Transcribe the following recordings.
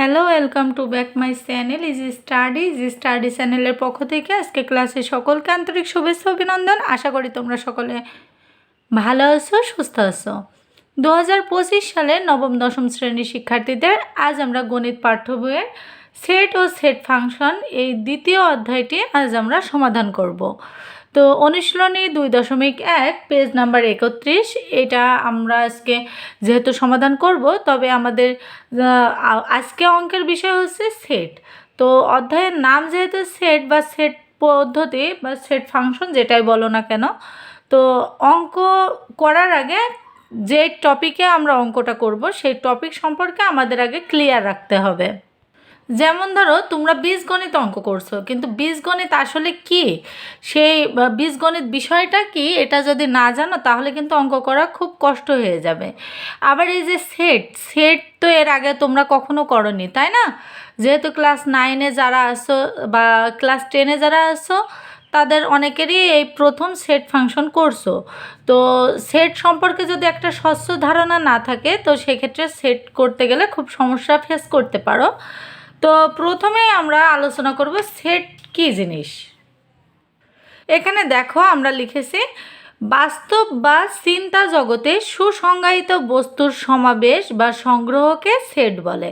Hello, welcome to back my channel. Is study is study চ্যানেলের পক্ষ থেকে আজকে ক্লাসে সকলকে আন্তরিক শুভেচ্ছা, অভিনন্দন। আশা করি তোমরা সকলে ভালো আছো, সুস্থ আছো। দু হাজার পঁচিশ সালে নবম, দশম শ্রেণির শিক্ষার্থীদের আজ আমরা গণিত পাঠ্য বইয়ের সেট ও সেট ফাংশন এই দ্বিতীয় অধ্যায়টি আজ আমরা সমাধান করব। তো অনুশীলনী দুই দশমিক এক, পেজ নাম্বার একত্রিশ, এটা আমরা আজকে যেহেতু সমাধান করব, তবে আমাদের আজকে অঙ্কের বিষয় হচ্ছে সেট। তো অধ্যায়ের নাম যেহেতু সেট বা সেট পদ্ধতি বা সেট ফাংশন যেটাই বলো না কেন, তো অঙ্ক করার আগে যে টপিকে আমরা অঙ্কটা করব, সেই টপিক সম্পর্কে আমাদের আগে ক্লিয়ার রাখতে হবে। যেমন ধরো, তোমরা বীজগণিত অঙ্ক করছ, কিন্তু বীজগণিত আসলে কি? সেই বীজগণিত বিষয়টা কি? এটা যদি না জানো, তাহলে কিন্তু অঙ্ক করা খুব কষ্ট হয়ে যাবে। আবার এই যে সেট সেট তো এর আগে তোমরা কখনো করনি, তাই না? যেহেতু ক্লাস নাইনে যারা আসো বা ক্লাস টেনে যারা আসো তাদের অনেকেরই এই প্রথম সেট ফাংশন করছ। তো সেট সম্পর্কে যদি একটা স্বচ্ছ ধারণা না থাকে, তো সেক্ষেত্রে সেট করতে গেলে খুব সমস্যা ফেস করতে পারো। তো প্রথমে আমরা আলোচনা করব সেট কী জিনিস? এখানে দেখো আমরা লিখেছি, বাস্তব বা চিন্তা জগতে সুসংজ্ঞায়িত বস্তুর সমাবেশ বা সংগ্রহকে সেট বলে।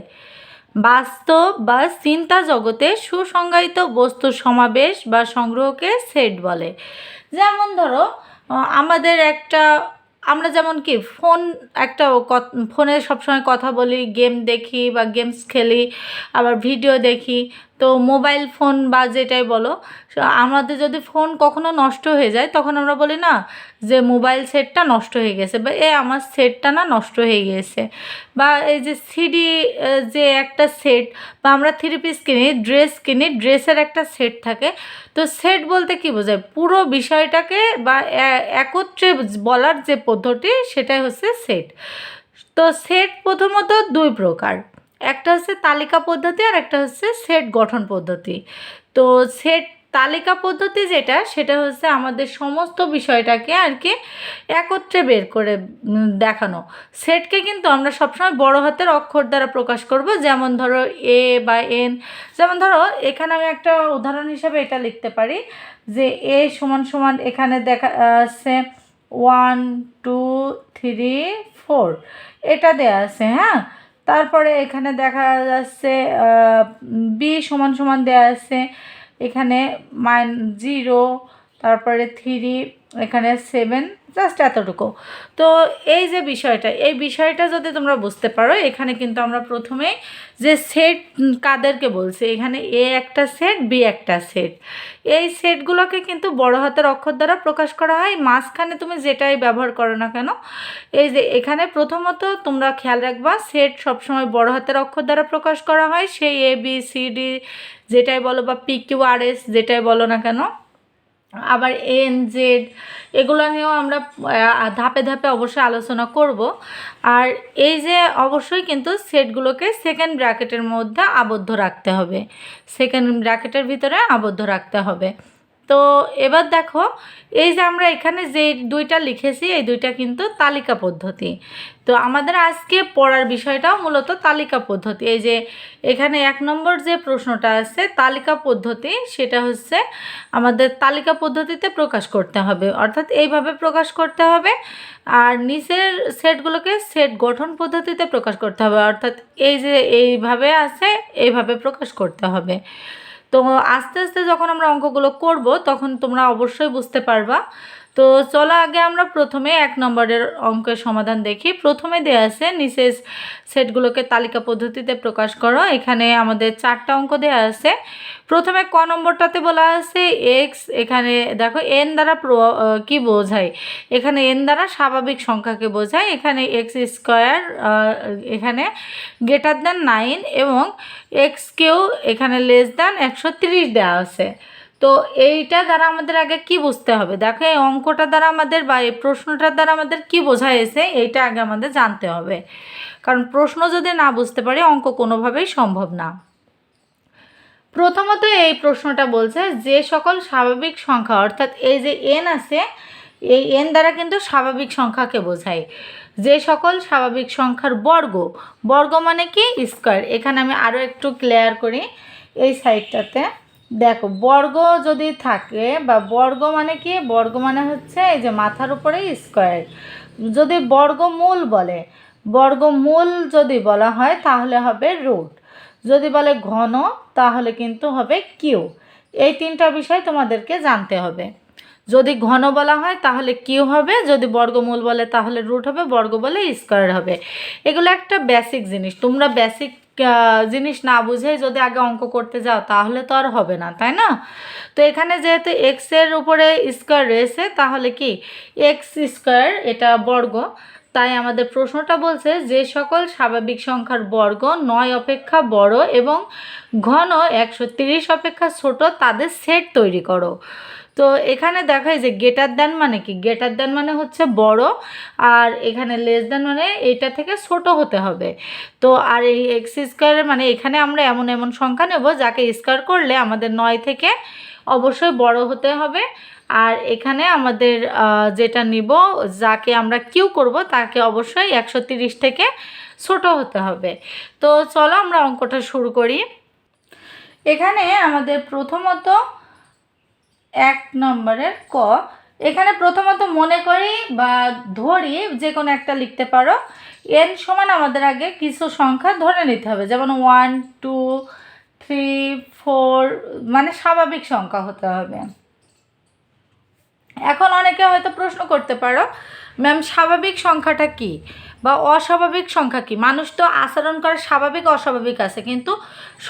বাস্তব বা চিন্তা জগতে সুসংজ্ঞায়িত বস্তুর সমাবেশ বা সংগ্রহকে সেট বলে। যেমন ধরো আমাদের একটা আমরা যেমন কি, ফোন একটা ফোনে সবসময় কথা বলি গেম দেখি বা গেমস খেলি, আবার ভিডিও দেখি। তো মোবাইল ফোন বা যেটাই বলো আমাদের যদি ফোন কখনো নষ্ট হয়ে যায়, তখন আমরা বলি, না, যে মোবাইল সেটটা নষ্ট হয়ে গেছে বা এ আমার সেটটা না নষ্ট হয়ে গেছে। বা এই যে সিডি যে একটা সেট বা আমরা থ্রি পিস কিনি ড্রেস কিনি ড্রেসের একটা সেট থাকে, তো সেট বলতে কি বোঝায়? পুরো বিষয়টাকে বা একত্রে বলার যে পদ্ধতি, সেটাই হচ্ছে সেট। তো সেট প্রথমত দুই প্রকার। একটা হচ্ছে তালিকা পদ্ধতি আর একটা হচ্ছে সেট গঠন পদ্ধতি। তো সেট তালিকা পদ্ধতি যেটা, সেটা হচ্ছে আমাদের সমস্ত বিষয়টাকে আর কি একত্রে বের করে দেখানো। সেটকে কিন্তু আমরা সবসময় বড় হাতের অক্ষর দ্বারা প্রকাশ করব। যেমন ধরো এ বা এন যেমন ধরো এখানে আমি একটা উদাহরণ হিসাবে এটা লিখতে পারি যে এ সমান সমান এখানে দেখা আছে ওয়ান টু থ্রি ফোর এটা দেয়া আছে হ্যাঁ? তারপরে এখানে দেখা যাচ্ছে বি সমান সমান দেওয়া আছে। এখানে মাইন জিরো তারপরে থ্রি এখানে সেভেন জাস্ট এতটুকু। তো এই যে বিষয়টা, এই বিষয়টা যদি তোমরা বুঝতে পারো, এখানে কিন্তু আমরা প্রথমেই যে সেট কাদেরকে বলছি, এখানে এ একটা সেট বি একটা সেট এই সেটগুলোকে কিন্তু বড় হাতের অক্ষর দ্বারা প্রকাশ করা হয়। মাঝখানে তুমি যেটাই ব্যবহার করো না কেন, এই যে এখানে প্রথমত তোমরা খেয়াল রাখবা সেট সবসময় বড় হাতের অক্ষর দ্বারা প্রকাশ করা হয়। সেই এ বি সি ডি যেটাই বলো বা পি কিউ আর এস যেটাই বলো না কেন আবার এন জেড এগুলো নিয়েও আমরা ধাপে ধাপে অবশ্যই আলোচনা করব। আর এই যে অবশ্যই কিন্তু সেটগুলোকে সেকেন্ড ব্র্যাকেটের মধ্যে আবদ্ধ রাখতে হবে। সেকেন্ড ব্র্যাকেটের ভিতরে আবদ্ধ রাখতে হবে। তো এবার দেখো, এই যে আমরা এখানে যে দুইটা লিখেছি, এই দুইটা কিন্তু তালিকা পদ্ধতি। তো আমাদের আজকে পড়ার বিষয়টাও মূলত তালিকা পদ্ধতি। এই যে এখানে এক নম্বর যে প্রশ্নটা আছে, তালিকা পদ্ধতি, সেটা হচ্ছে আমাদের তালিকা পদ্ধতিতে প্রকাশ করতে হবে। অর্থাৎ এইভাবে প্রকাশ করতে হবে আর নিচের সেটগুলোকে সেট গঠন পদ্ধতিতে প্রকাশ করতে হবে। অর্থাৎ এই যে এইভাবে আছে, এইভাবে প্রকাশ করতে হবে। তো আস্তে আস্তে যখন আমরা অঙ্কগুলো করব তখন তোমরা অবশ্যই বুঝতে পারবা তো চলো আগে আমরা প্রথমে এক নম্বরের অঙ্কের সমাধান দেখি। প্রথমে দেওয়া আছে, নিচের সেটগুলোকে তালিকা পদ্ধতিতে প্রকাশ করো। এখানে আমাদের চারটা অঙ্ক দেওয়া আছে। প্রথমে ক নম্বরটাতে বলা আছে এক্স এখানে দেখো এন দ্বারা কি বোঝায়? এখানে এন দ্বারা স্বাভাবিক সংখ্যাকে বোঝায়। এখানে এক্স স্কোয়ার এখানে গ্রেটার দ্যান নাইন এবং এক্স কেউ এখানে লেস দ্যান একশো তিরিশ দেওয়া আছে। তো এইটা দ্বারা আমাদের আগে কি বুঝতে হবে? দেখো, এই অঙ্কটা দ্বারা আমাদের বা এই প্রশ্নটার দ্বারা আমাদের কি এসে এইটা আগে আমাদের জানতে হবে। কারণ প্রশ্ন যদি না বুঝতে পারি, অঙ্ক কোনোভাবেই সম্ভব না। প্রথমত এই প্রশ্নটা বলছে, যে সকল স্বাভাবিক সংখ্যা, অর্থাৎ এই যে এন আছে, এই এন দ্বারা কিন্তু স্বাভাবিক সংখ্যাকে বোঝায়। যে সকল স্বাভাবিক সংখ্যার বর্গ বর্গ মানে কি? স্কোয়ার। এখানে আমি আরও একটু ক্লিয়ার করি এই সাইডটাতে দেখো, বর্গ যদি থাকে, বা বর্গ মানে কি? বর্গ মানে হচ্ছে এই যে মাথার উপরে স্কোয়ার যদি বর্গমূল বলে বর্গমূল যদি বলা হয়, তাহলে হবে রুট যদি বলে ঘন, তাহলে কিন্তু হবে কিউ এই তিনটা বিষয় তোমাদেরকে জানতে হবে। যদি ঘন বলা হয়, তাহলে কিউ হবে। যদি বর্গমূল বলে, তাহলে রুট হবে। বর্গ বলে স্কোয়ার হবে। এগুলো একটা বেসিক জিনিস। তোমরা বেসিক জিনিস না বুঝে যদি আগে অঙ্ক করতে যাও, তাহলে তো আর হবে না, তাই না? তো এখানে যেহেতু এক্সের উপরে স্কোয়ার রয়েছে, তাহলে কি? এক্স স্কোয়ার এটা বর্গ, তাই আমাদের প্রশ্নটা বলছে যে সকল স্বাভাবিক সংখ্যার বর্গ নয় অপেক্ষা বড় এবং ঘন একশো অপেক্ষা ছোট তাদের সেট তৈরি করো। তো এখানে দেখায় যে গেটার দেন মানে কি? গেটার দেন মানে হচ্ছে বড়, আর এখানে লেস দেন মানে এটা থেকে ছোট হতে হবে। তো আর এই এক্স স্কোয়ারের মানে এখানে আমরা এমন এমন সংখ্যা নেব যাকে স্কোয়ার করলে আমাদের নয় থেকে অবশ্যই বড় হতে হবে। আর এখানে আমাদের যেটা নিব, যাকে আমরা কিউ করব, তাকে অবশ্যই একশো থেকে ছোট হতে হবে। তো চলো আমরা অঙ্কটা শুরু করি। এখানে আমাদের প্রথমত এক নম্বরের ক। এখানে প্রথমত মনে করি বা ধরি যে কোনো একটা লিখতে পারো। এন সমান আমাদের আগে কিছু সংখ্যা ধরে নিতে হবে। যেমন ওয়ান টু থ্রি ফোর মানে স্বাভাবিক সংখ্যা হতে হবে। এখন অনেকে হয়তো প্রশ্ন করতে পারো ম্যাম স্বাভাবিক সংখ্যাটা কি? বা অস্বাভাবিক সংখ্যা কি? মানুষ তো আচরণ করে স্বাভাবিক অস্বাভাবিক আছে, কিন্তু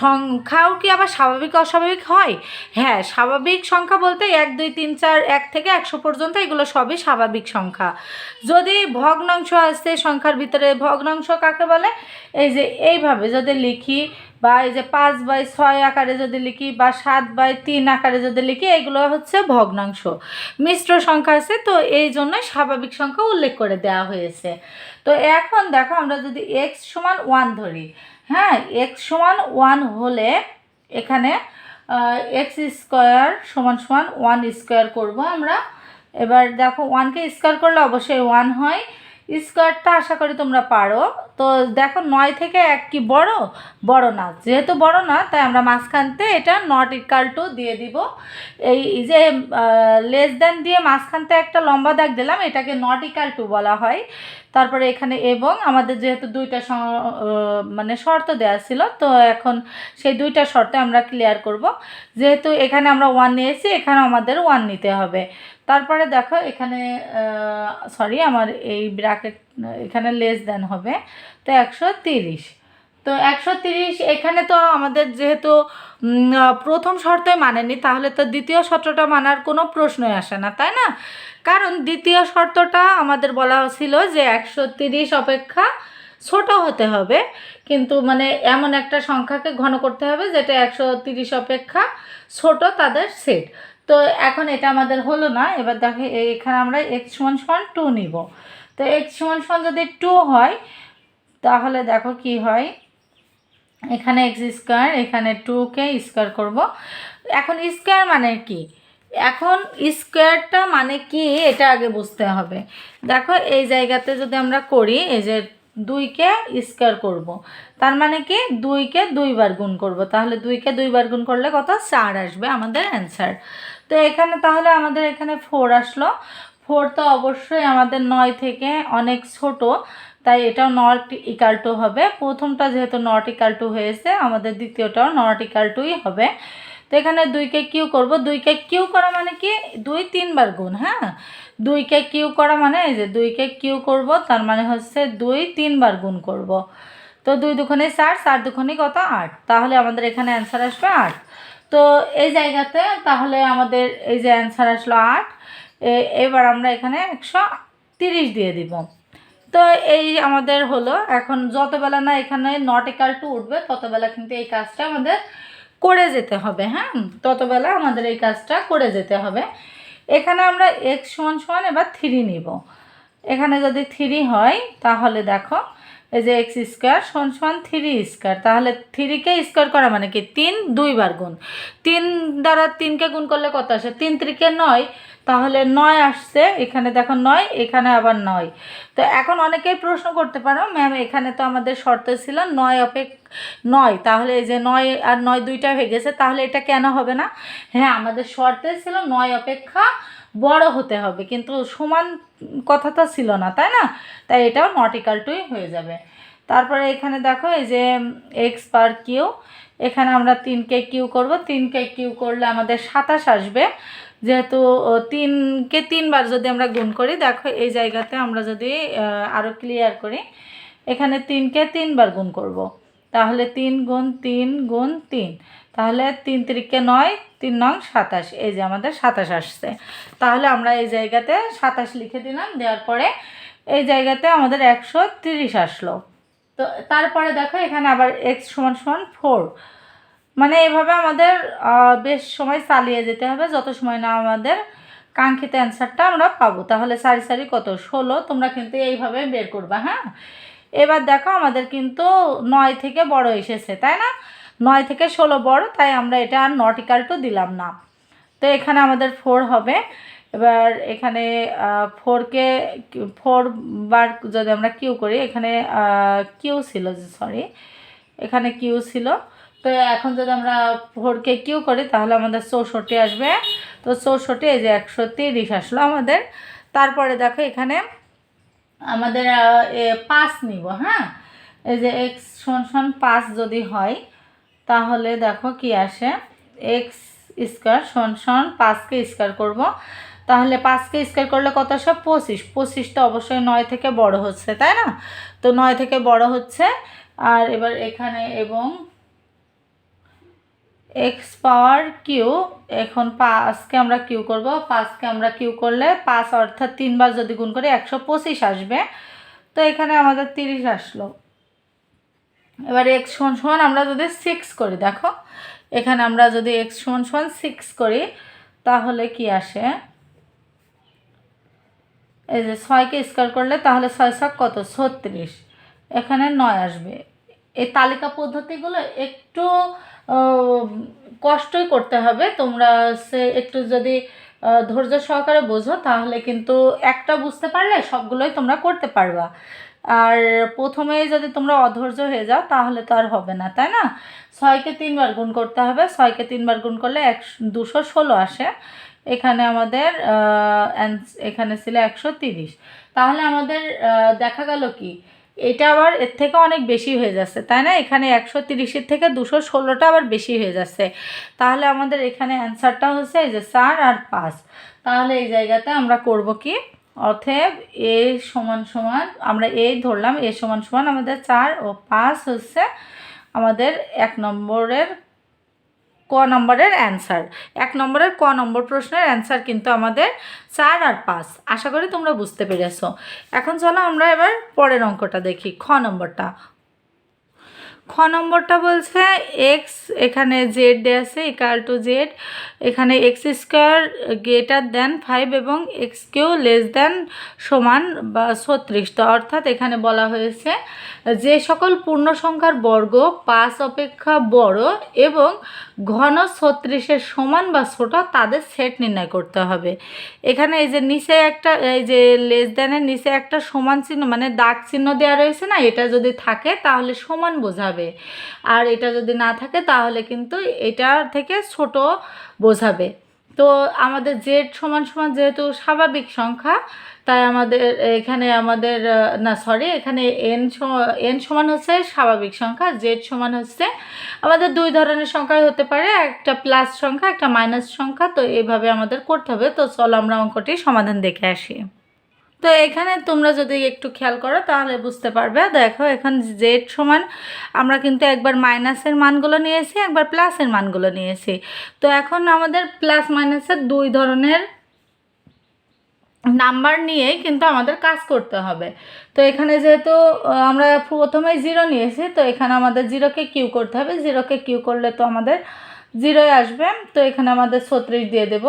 সংখ্যাও কি আবার স্বাভাবিক অস্বাভাবিক হয়? হ্যাঁ স্বাভাবিক সংখ্যা বলতে এক, দুই, তিন, চার, এক থেকে একশো পর্যন্ত এগুলো সবই স্বাভাবিক সংখ্যা। যদি ভগ্নাংশ আসছে সংখ্যার ভিতরে, ভগ্নাংশ কাকে বলে? এই যে এইভাবে যদি লিখি বা এই যে পাঁচ বাই ছয় আকারে যদি লিখি বা সাত বাই তিন আকারে যদি লিখি, এগুলো হচ্ছে ভগ্নাংশ। মিশ্র সংখ্যা আছে, তো এই জন্যই স্বাভাবিক সংখ্যা উল্লেখ করে দেওয়া হয়েছে। তো এখন দেখো আমরা যদি এক্স সমান ওয়ান ধরি হ্যাঁ এক্স সমান ওয়ান হলে এখানে এক্স স্কোয়ার সমান সমান ওয়ান স্কোয়ার করব আমরা। এবার দেখো ওয়ানকে স্কোয়ার করলে অবশ্যই ওয়ান হয়। স্কোয়ারটা আশা করি তোমরা পারো। তো দেখো নয় থেকে এক কি বড়? বড় না। যেহেতু বড় না, তাই আমরা মাঝখানতে এটা নট ইকাল টু দিয়ে দিব। এই যে লেস দেন দিয়ে মাঝখানতে একটা লম্বা দাগ দিলাম, এটাকে নট ইকাল টু বলা হয়। তারপরে এখানে এবং আমাদের যেহেতু দুইটা মানে শর্ত দেওয়া ছিল, তো এখন সেই দুইটা শর্তে আমরা ক্লিয়ার করব। যেহেতু এখানে আমরা ওয়ান নিয়েছি এখানে আমাদের ওয়ান নিতে হবে। তারপরে দেখো এখানে সরি আমার এই ব্র্যাকেট এখানে লেস দেন হবে, তো একশো তিরিশ। তো একশো তিরিশ, এখানে তো আমাদের যেহেতু প্রথম শর্তই মানেনি, তাহলে তো দ্বিতীয় শর্তটা মানার কোনো প্রশ্নই আসে না, তাই না? কারণ দ্বিতীয় শর্তটা আমাদের বলা ছিল যে একশো তিরিশ অপেক্ষা ছোট হতে হবে, কিন্তু মানে এমন একটা সংখ্যাকে ঘন করতে হবে যেটা একশো তিরিশ অপেক্ষা ছোট তাদের সেট তো এখন এটা আমাদের হলো না, এবার দেখো এখানে আমরা এক্স সমান সমান টু নিব। তো এক্স সমান সমান যদি টু হয়, তাহলে দেখো কি হয়? এখানে এক্স স্কোয়ার এখানে টুকে স্কোয়ার করব। এখন স্কোয়ার মানে কি? এখন স্কোয়ারটা মানে কি? এটা আগে বুঝতে হবে। দেখো এই জায়গাতে যদি আমরা করি, এই যে দুইকে স্কোয়ার করব। তার মানে কি? দুইকে দুইবার গুণ করব। তাহলে দুইকে দুইবার গুণ করলে কত? চার আসবে আমাদের অ্যান্সার তো এখানে তাহলে আমাদের এখানে ফোর আসলো। ফোর তো অবশ্যই আমাদের নয় থেকে অনেক ছোট, তাই এটাও নট ইকাল টু হবে। প্রথমটা যেহেতু নট ইকাল টু হয়েছে, আমাদের দ্বিতীয়টাও নট ইকাল টুই হবে। তো এখানে দুইকে কিউ করব। দুইকে কিউ করা মানে কি? দুই তিনবার গুণ হ্যাঁ? দুইকে কিউ করা মানে এই যে দুইকে কিউ করব, তার মানে হচ্ছে দুই তিনবার গুণ করব। তো দুই দুখানে চার চার দুখানে কত? আট। তাহলে আমাদের এখানে অ্যান্সার আসবে আট। তো এই জায়গাতে তাহলে আমাদের এই যে অ্যান্সার আসলো আট এবার আমরা এখানে একশো তিরিশ দিয়ে দিব। তো এই আমাদের হলো, এখন যতবেলা না এখানে নট টু উঠবে, ততবেলা কিন্তু এই কাজটা আমাদের করে যেতে হবে হ্যাঁ? ততবেলা আমাদের এই কাজটা করে যেতে হবে। এখানে আমরা এক্স সমান সমান এবার থ্রি নিব। এখানে যদি থ্রি হয়, তাহলে দেখো এই যে এক্স স্কোয়ার সমান সমান থ্রি স্কোয়ার তাহলে থ্রিকে স্কোয়ার করা মানে কি? তিন দুইবার গুণ। তিন দ্বারা তিনকে গুণ করলে কত আসে? তিন ত্রিকে নয়, তাহলে নয় আসছে, এখানে দেখো নয়, এখানে আবার নয়। তো এখন অনেকেই প্রশ্ন করতে পারো ম্যাম এখানে তো আমাদের শর্ত ছিল নয় অপেক, নয়, তাহলে এই যে নয় আর নয় দুইটা হয়ে গেছে, তাহলে এটা কেন হবে না? হ্যাঁ আমাদের শর্তে ছিল নয় অপেক্ষা বড় হতে হবে, কিন্তু সমান কথা তো ছিল না, তাই না? তাই এটাও নট ইকাল টুই হয়ে যাবে। তারপরে এখানে দেখো, এই যে এক্স পার কিউ এখানে আমরা তিনকে কিউ করব। তিনকে কিউ করলে আমাদের সাতাশ আসবে। যেহেতু তিনকে তিনবার যদি আমরা গুণ করি, দেখো এই জায়গাতে আমরা যদি আরও ক্লিয়ার করি, এখানে তিনকে তিনবার গুণ করব। তাহলে তিন গুণ তিন গুণ তিন। তাহলে তিন তিরিকে নয়, তিন নং সাতাশ, এই যে আমাদের সাতাশ আসছে। তাহলে আমরা এই জায়গাতে সাতাশ লিখে দিলাম, দেওয়ার পরে এই জায়গাতে আমাদের একশো তিরিশ আসলো। তো তারপরে দেখো এখানে আবার এক্স সমান সমান ফোর মানে এভাবে আমাদের বেশ সময় চালিয়ে যেতে হবে, যত সময় না আমাদের কাঙ্ক্ষিত অ্যান্সারটা আমরা পাবো। তাহলে সারি সারি কত? ষোলো, তোমরা কিন্তু এইভাবে বের করবা হ্যাঁ? এবার দেখো আমাদের কিন্তু নয় থেকে বড় এসেছে, তাই না? নয় থেকে ষোলো বড়, তাই আমরা এটা আর নট ইকাল টু দিলাম না। তো এখানে আমাদের ফোর হবে। এবার এখানে ফোরকে ফোর বার যদি আমরা কিউ করি, এখানে কিউ ছিল সরি এখানে কিউ ছিল। তো এখন যদি আমরা ফোরকে কিউ করি, তাহলে আমাদের চৌষট্টি আসবে। তো চৌষট্টি, এই যে একশো তিরিশ আসলো আমাদের। তারপরে দেখো এখানে আমাদের পাঁচ নিব হ্যাঁ? এই যে এক্স সমান পাঁচ যদি হয় তাহলে দেখো কি আসে? এক্স স্কোয়ার সমান সমান পাঁচকে স্কোয়ার করব। তাহলে পাঁচকে স্কোয়ার করলে কত আসে? পঁচিশ। পঁচিশ তো অবশ্যই নয় থেকে বড় হচ্ছে, তাই না? তো নয় থেকে বড় হচ্ছে। আর এবার এখানে এবং এক্স পাওয়ার কিউ এখন পাঁচকে আমরা কিউ করব। পাঁচকে আমরা কিউ করলে পাঁচ অর্থাৎ তিনবার যদি গুণ করি একশো পঁচিশ আসবে। তো এখানে আমাদের তিরিশ আসলো। এবার এক্স সমান সমান আমরা যদি সিক্স করি, দেখো। এখানে আমরা যদি এক্স সমান সমান সিক্স করি, তাহলে কি আসে? এই যে ছয়কে স্কোয়ার করলে, তাহলে ছয় ছক কত? ছত্রিশ। এখানে নয় আসবে। এই তালিকা পদ্ধতিগুলো একটু কষ্টই করতে হবে। তোমরা সে একটু যদি ধৈর্য সহকারে বোঝো, তাহলে কিন্তু একটা বুঝতে পারলে সবগুলোই তোমরা করতে পারবা। আর প্রথমেই যদি তোমরা অধৈর্য হয়ে যাও, তাহলে তো আর হবে না, তাই না? ছয়কে তিনবার গুণ করতে হবে, ছয়কে তিনবার গুণ করলে এক, দুশো ষোলো আসে। এখানে আমাদের এখানে ছিল একশো তিরিশ। তাহলে আমাদের দেখা গেল কি? এটা আবার এর থেকে অনেক বেশি হয়ে যাচ্ছে, তাই না? এখানে একশো তিরিশের থেকে দুশো ষোলোটা আবার বেশি হয়ে যাচ্ছে। তাহলে আমাদের এখানে অ্যান্সারটা হচ্ছে এই যে চার আর পাঁচ। তাহলে এই জায়গাতে আমরা করব কি? অতএব এ সমান সমান আমরা এই ধরলাম, এ সমান সমান আমাদের চার ও পাঁচ হচ্ছে আমাদের এক নম্বরের ক নম্বরের অ্যান্সার। এক নম্বরের ক নম্বর প্রশ্নের অ্যান্সার কিন্তু আমাদের চার আর পাঁচ। আশা করি তোমরা বুঝতে পেরেছ। এখন চলো আমরা এবার পরের অঙ্কটা দেখি, খ নম্বরটা। খ নম্বরটা বলছে এক্স এখানে জেড আছে ইকাল টু জেড এখানে x square greater than five এবং এক্স কিউ লেস দেন সমান বা ছত্রিশ। তো অর্থাৎ এখানে বলা হয়েছে যে সকল পূর্ণ সংখ্যার বর্গ পাঁচ অপেক্ষা বড় এবং ঘন ছত্রিশের সমান বা ছোট, তাদের সেট নির্ণয় করতে হবে। এখানে এই যে নিচে একটা, এই যে লেস দেনের নিচে একটা সমান চিহ্ন মানে দাগ চিহ্ন দেওয়া রয়েছে না, এটা যদি থাকে তাহলে সমান বোঝাবে। আর এটা যদি না থাকে তাহলে কিন্তু এটার থেকে ছোট বোঝাবে। তো আমাদের জেড সমান সমান যেহেতু স্বাভাবিক সংখ্যা তাই আমাদের এখানে আমাদের না সরি এখানে এন এন সমান হচ্ছে স্বাভাবিক সংখ্যা জেড সমান হচ্ছে আমাদের দুই ধরনের সংখ্যাই হতে পারে, একটা প্লাস সংখ্যা, একটা মাইনাস সংখ্যা, তো এইভাবে আমাদের করতে হবে। তো চলো আমরা অঙ্কটি সমাধান দেখে আসি। তো এখানে তোমরা যদি একটু খেয়াল করো, তাহলে বুঝতে পারবে। দেখো, এখন জেড সমান, আমরা কিন্তু একবার মাইনাসের মানগুলো নিয়েছি, একবার প্লাসের মানগুলো নিয়েছি। তো এখন আমাদের প্লাস মাইনাসের দুই ধরনের নাম্বার নিয়েই কিন্তু আমাদের কাজ করতে হবে। তো এখানে যেহেতু আমরা প্রথমে জিরো নিয়েছি, তো এখানে আমাদের জিরোকে কিউ করতে হবে। জিরোকে কিউ করলে তো আমাদের জিরোয় আসবে। তো এখানে আমাদের ছত্রিশ দিয়ে দেব।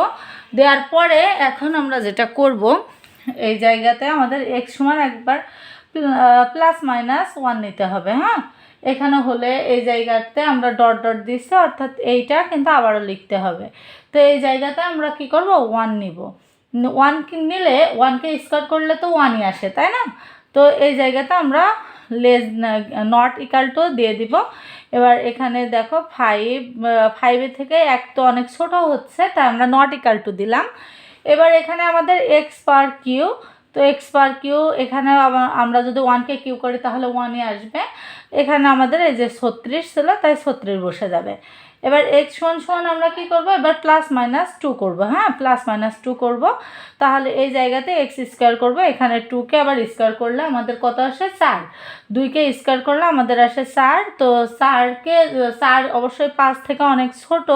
দেওয়ার পরে এখন আমরা যেটা করব, এই জায়গাতে আমাদের এক্স সমান একবার প্লাস মাইনাস ওয়ান নিতে হবে হ্যাঁ? এখানে হলে এই জায়গাতে আমরা ডট ডট দিচ্ছি, অর্থাৎ এইটা কিন্তু আবারও লিখতে হবে। তো এই জায়গাতে আমরা কি করব? ওয়ান নিব। ওয়ান নিলে ওয়ানকে স্কোয়ার করলে তো ওয়ানই আসে, তাই না? তো এই জায়গাতে আমরা লেস নট ইকাল টু দিয়ে দিব। এবার এখানে দেখো ফাইভ ফাইভের থেকে এক তো অনেক ছোট হচ্ছে, তাই আমরা নট ইকাল টু দিলাম। এবার এখানে আমাদের এক্স পার কিউ তো এক্স পার কিউ এখানে আমরা যদি ওয়ানকে কিউ করি তাহলে ওয়ানই আসবে। এখানে আমাদের এই যে ছত্রিশ ছিল, তাই ছত্রিশ বসে যাবে। এবার এক্স সমান সমান আমরা কি করব? এবার প্লাস মাইনাস টু করব হ্যাঁ? প্লাস মাইনাস টু করব। তাহলে এই জায়গাতে এক্স স্কোয়ার করব, এখানে টুকে আবার স্কোয়ার করলে আমাদের কত আসে? চার। দুইকে স্কোয়ার করলে আমাদের আসে চার। তো চারকে চার অবশ্যই পাঁচ থেকে অনেক ছোট,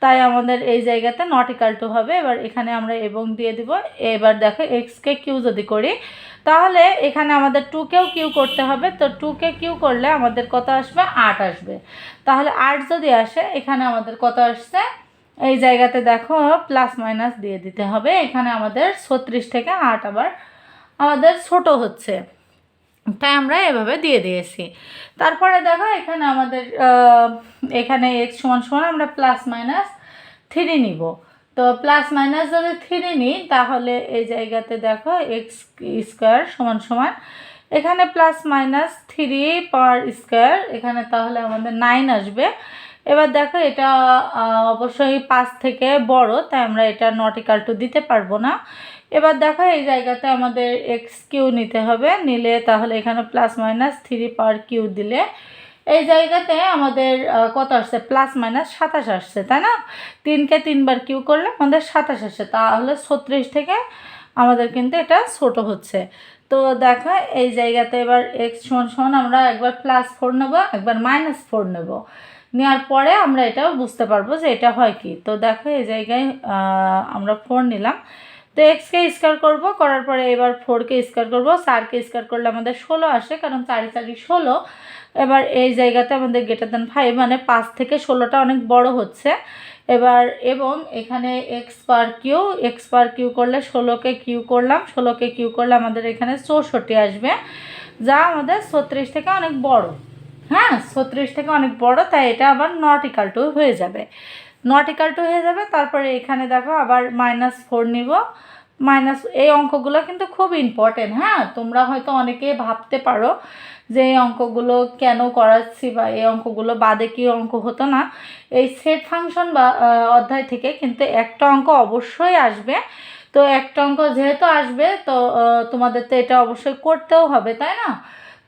তাই আমাদের এই জায়গাতে নট হবে। এবার এখানে আমরা এবং দিয়ে দিব। এবার দেখো এক্সকে কিউ যদি করি তাহলে এখানে আমাদের টুকেও কিউ করতে হবে, তো টুকে কিউ করলে আমাদের কত আসবে? আট আসবে। তাহলে আট যদি আসে, এখানে আমাদের কত আসছে? এই জায়গাতে দেখো প্লাস মাইনাস দিয়ে দিতে হবে। এখানে আমাদের ছত্রিশ থেকে আট আবার আমাদের ছোট হচ্ছে। তাই আমরা এভাবে দিয়ে দিয়েছি। তারপরে দেখো, এখানে আমাদের এখানে এক্স সমান সমান আমরা প্লাস মাইনাস থ্রি নিব। তো প্লাস মাইনাস যদি থ্রি নিই, তাহলে এই জায়গাতে দেখো এক্স স্কোয়ার সমান সমান। এখানে plus minus three per square এখানে তাহলে আমাদের নাইন আসবে। এবার দেখো এটা অবশ্যই পাঁচ থেকে বড়, তাই আমরা এটা নট ইকাল টু দিতে পারব না। এবার দেখো এই জায়গাতে আমাদের এক্স কিউ নিতে হবে, নিলে তাহলে এখানে plus minus three per q দিলে এই জায়গাতে আমাদের কত আসছে? প্লাস মাইনাস সাতাশ আসছে, তাই না? তিনকে তিনবার কিউ করলে আমাদের সাতাশ আসছে তাহলে ছত্রিশ থেকে আমাদের কিন্তু এটা ছোট হচ্ছে। তো দেখো, এই জায়গাতে এবার এক্স সমান সমান আমরা একবার প্লাস ফোর নেব, একবার মাইনাস ফোর নেব। নেওয়ার পরে আমরা এটাও বুঝতে পারব যে এটা হয় কি। তো দেখো, এই জায়গায় আমরা ফোর নিলাম। তো এক্সকে স্কোয়ার করব, করার পরে এবার ফোরকে স্কোয়ার করব চারকে স্কোয়ার করলে আমাদের ষোলো আসে, কারণ চারি চারি ষোলো। এবার এই জায়গাতে আমাদের গ্রেটার দেন ফাইভ মানে পাঁচ থেকে ষোলোটা অনেক বড় হচ্ছে। এবার এবং এখানে x per q x per q করলে ষোলোকে কিউ করলাম, ষোলোকে কিউ করলে আমাদের এখানে চৌষট্টি আসবে, যা আমাদের ছত্রিশ থেকে অনেক বড়। হ্যাঁ ছত্রিশ থেকে অনেক বড়, তাই এটা আবার নট ইকাল টু হয়ে যাবে। নট ইকাল টু হয়ে যাবে, তারপরে এখানে দেখো আবার মাইনাস ফোর নিব। মাইনাস এই অঙ্কগুলো কিন্তু খুব ইম্পর্টেন্ট হ্যাঁ? তোমরা হয়তো অনেকে ভাবতে পারো যে এই অঙ্কগুলো কেন করাচ্ছি বা এই অঙ্কগুলো বাদে কি অঙ্ক হতো না। এই সেট ফাংশন বা অধ্যায় থেকে কিন্তু একটা অঙ্ক অবশ্যই আসবে। তো একটা অঙ্ক যেহেতু আসবে, তো তোমাদের তো এটা অবশ্যই করতেও হবে, তাই না?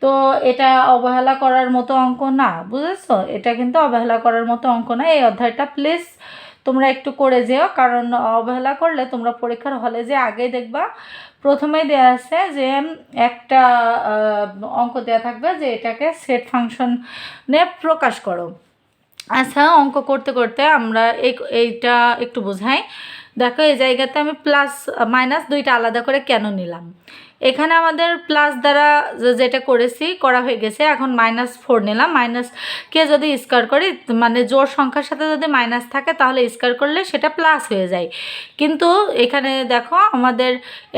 তো এটা অবহেলা করার মতো অঙ্ক না, বুঝেছ? এটা কিন্তু অবহেলা করার মতো অঙ্ক না, এই অধ্যায়টা প্লিজ তোমরা একটু করে যেও, কারণ অবহেলা করলে তোমরা পরীক্ষার হলে যে আগে দেখবা প্রথমেই দেওয়া আছে যে একটা অঙ্ক দেওয়া থাকবে যে এটাকে সেট ফাংশনে প্রকাশ করো। আচ্ছা অঙ্ক করতে করতে আমরা এই, এইটা একটু বোঝাই। দেখো, এই জায়গাতে আমি প্লাস মাইনাস দুইটা আলাদা করে কেন নিলাম? এখানে আমাদের প্লাস দ্বারা যেটা করেছি, করা হয়ে গেছে। এখন মাইনাস ফোর নিলাম। মাইনাসকে যদি স্কোয়ার করি মানে জোর সংখ্যার সাথে যদি মাইনাস থাকে, তাহলে স্কোয়ার করলে সেটা প্লাস হয়ে যায়। কিন্তু এখানে দেখো, আমাদের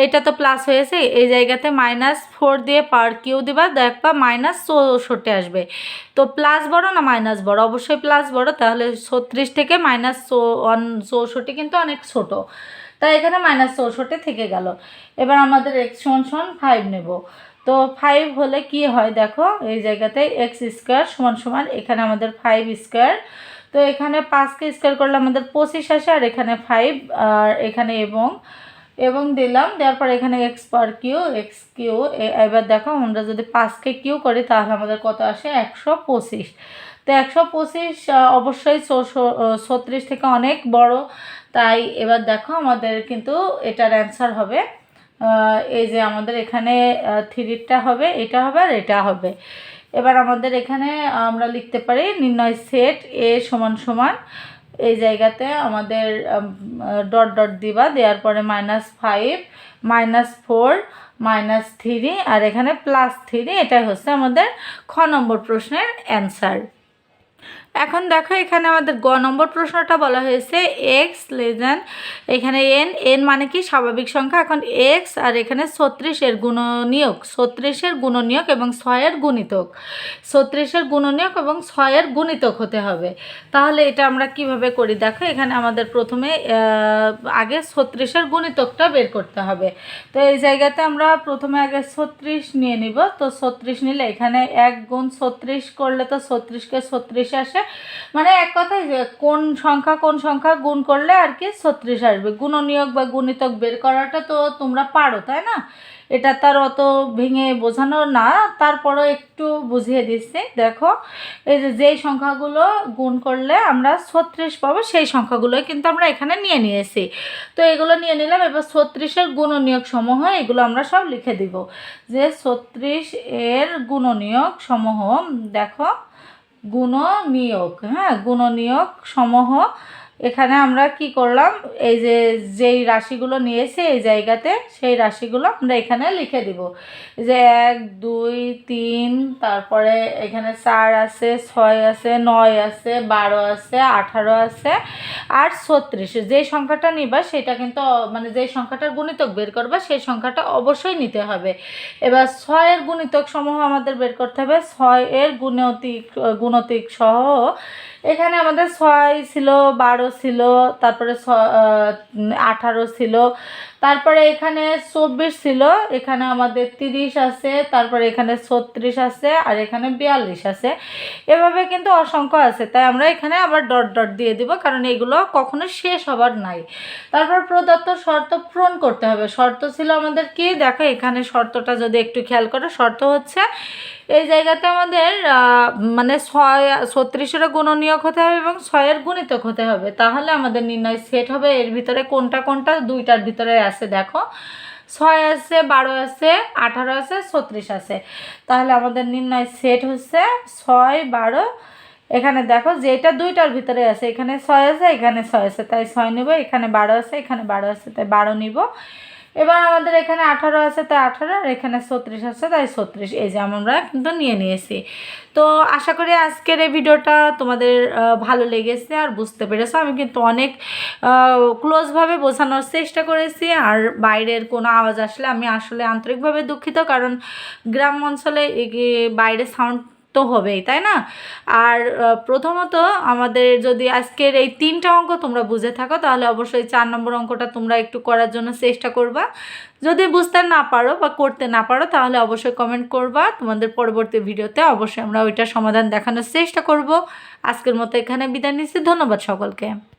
এটা তো প্লাস হয়েছে। এই জায়গাতে মাইনাস ফোর দিয়ে পার কিউ দিবা, দেখবা মাইনাস চৌষট্টি আসবে। তো প্লাস বড় না মাইনাস বড়? অবশ্যই প্লাস বড়। তাহলে ছত্রিশ থেকে মাইনাস চৌষট্টি কিন্তু অনেক ছোট। তাই এখানে মাইনাস চৌষট্টি থেকে গেল। এবার আমাদের এক্স সমান সমান ফাইভ নেব। তো ফাইভ হলে কি হয় দেখো, এই জায়গাতে এক্স স্কোয়ার সমান সমান এখানে আমাদের ফাইভ স্কোয়ার তো এখানে পাঁচকে স্কোয়ার করলে আমাদের পঁচিশ আসে, আর এখানে ফাইভ আর এখানে এবং এবং দিলাম, দেওয়ার পর এখানে x per q x q এবার দেখো আমরা যদি পাঁচকে কিউ করি তাহলে আমাদের কত আসে? একশো পঁচিশ। তো একশো পঁচিশ অবশ্যই ছত্রিশ থেকে অনেক বড়। তাই এবার দেখো আমাদের কিন্তু এটার অ্যান্সার হবে। এই যে আমাদের এখানে থ্রিটা হবে, এটা হবে আর এটা হবে। এবার আমাদের এখানে আমরা লিখতে পারি নির্ণয় সেট এ সমান সমান। এই জায়গাতে আমাদের ডট ডট দিবা, দেওয়ার পরে minus five minus four minus three আর এখানে প্লাস থ্রি এটাই হচ্ছে আমাদের খ নম্বর প্রশ্নের অ্যান্সার এখন দেখো, এখানে আমাদের গ নম্বর প্রশ্নটা বলা হয়েছে এক্স লেজান এখানে এন এন মানে কি? স্বাভাবিক সংখ্যা। এখন এক্স আর এখানে ছত্রিশের গুণনীয়ক ছত্রিশের গুণনীয়ক এবং ছয়ের গুণিতক। ছত্রিশের গুণনীয়ক এবং ছয়ের গুণিতক হতে হবে। তাহলে এটা আমরা কীভাবে করি? দেখো, এখানে আমাদের প্রথমে আগে ছত্রিশের গুণিতকটা বের করতে হবে। তো এই জায়গাতে আমরা প্রথমে আগে ছত্রিশ নিয়ে নিব। তো ছত্রিশ নিলে এখানে এক গুণ ছত্রিশ করলে তো ছত্রিশকে ছত্রিশ আসে। মানে এক কথায় কোন সংখ্যা কোন সংখ্যা গুণ করলে আর কি ছত্রিশ আসবে। গুণনীয়ক বা গুণিতক বের করাটা তো তোমরা পারো, তাই না? এটা তার অত ভেঙে বোঝানো না, তারপরও একটু বুঝিয়ে দিচ্ছি। দেখো, এই যে যেই সংখ্যাগুলো গুণ করলে আমরা ছত্রিশ পাবো, সেই সংখ্যাগুলোই কিন্তু আমরা এখানে নিয়ে নিয়েছি। তো এগুলো নিয়ে নিলাম, এবার ছত্রিশের গুণনীয়ক সমূহ, এগুলো আমরা সব লিখে দিব। যে ছত্রিশ এর গুণনীয়ক সমূহ, দেখো গুণনীয়ক হ্যাঁ গুণনীয়ক সমূহ এখানে আমরা কি করলাম? এই যে, যেই রাশিগুলো নিয়েছি এই জায়গাতে, সেই রাশিগুলো আমরা এখানে লিখে দিব। যে এক, দুই, তিন, তারপরে এখানে চার আছে, ছয় আছে, নয় আছে, বারো আছে, আঠারো আছে, আর ছত্রিশ। যেই সংখ্যাটা নিবা, সেটা কিন্তু মানে যেই সংখ্যাটার গুণিতক বের করবা সেই সংখ্যাটা অবশ্যই নিতে হবে। এবার ছয়ের গুণিতক সমূহ আমাদের বের করতে হবে। ছয় এর গুণতিক গুণতিক সহ এখানে আমাদের ছয় ছিল বারো ছিল তারপরে আঠারো ছিল তারপরে এখানে চব্বিশ ছিল, এখানে আমাদের তিরিশ আছে, তারপরে এখানে ছত্রিশ আছে, আর এখানে বিয়াল্লিশ আছে। এভাবে কিন্তু অসংখ্য আছে, তাই আমরা এখানে আবার ডট ডট দিয়ে দিব, কারণ এগুলো কখনো শেষ হবার নাই। তারপর প্রদত্ত শর্ত পূরণ করতে হবে। শর্ত ছিল আমাদের কি? দেখো এখানে শর্তটা যদি একটু খেয়াল করো, শর্ত হচ্ছে এই জায়গাতে আমাদের মানে ছয়, ছত্রিশেরও গুণনীয়ক হতে হবে এবং ছয়ের গুণিতক হতে হবে। তাহলে আমাদের নির্ণয় সেট হবে, এর ভিতরে কোনটা কোনটা, দুইটার ভিতরে আছে দেখো। ছয় আছে, বারো আছে, আঠারো আছে, ছত্রিশ আছে। তাহলে আমাদের নির্ণয় সেট হচ্ছে ছয়, বারো। এখানে দেখো যেটা দুইটার ভিতরে আছে, এখানে ছয় আছে, এখানে ছয় আছে। তাই ছয় নিব, এখানে বারো আছে, এখানে বারো আছে, তাই বারো নিব। এবার আমাদের এখানে আঠারো আছে, তাই আঠারো, আর এখানে ছত্রিশ আছে, তাই ছত্রিশ। এই যে আমরা কিন্তু নিয়ে নিয়েছি। তো আশা করি আজকের এই ভিডিওটা তোমাদের ভালো লেগেছে আর বুঝতে পেরেছ। আমি কিন্তু অনেক ক্লোজভাবে বোঝানোর চেষ্টা করেছি আর বাইরের কোনো আওয়াজ আসলে আমি আসলে আন্তরিকভাবে দুঃখিত, কারণ গ্রাম অঞ্চলে বাইরে সাউন্ড তো হবেই, তাই না? আর প্রথমত আমাদের যদি আজকের এই তিনটা অঙ্ক তোমরা বুঝে থাকো, তাহলে অবশ্যই চার নম্বর অঙ্কটা তোমরা একটু করার জন্য চেষ্টা করবা। যদি বুঝতে না পারো বা করতে না পারো, তাহলে অবশ্যই কমেন্ট করবা। তোমাদের পরবর্তী ভিডিওতে অবশ্যই আমরা ওইটা সমাধান দেখানোর চেষ্টা করব। আজকের মতো এখানে বিদায় নিচ্ছি। ধন্যবাদ সকলকে।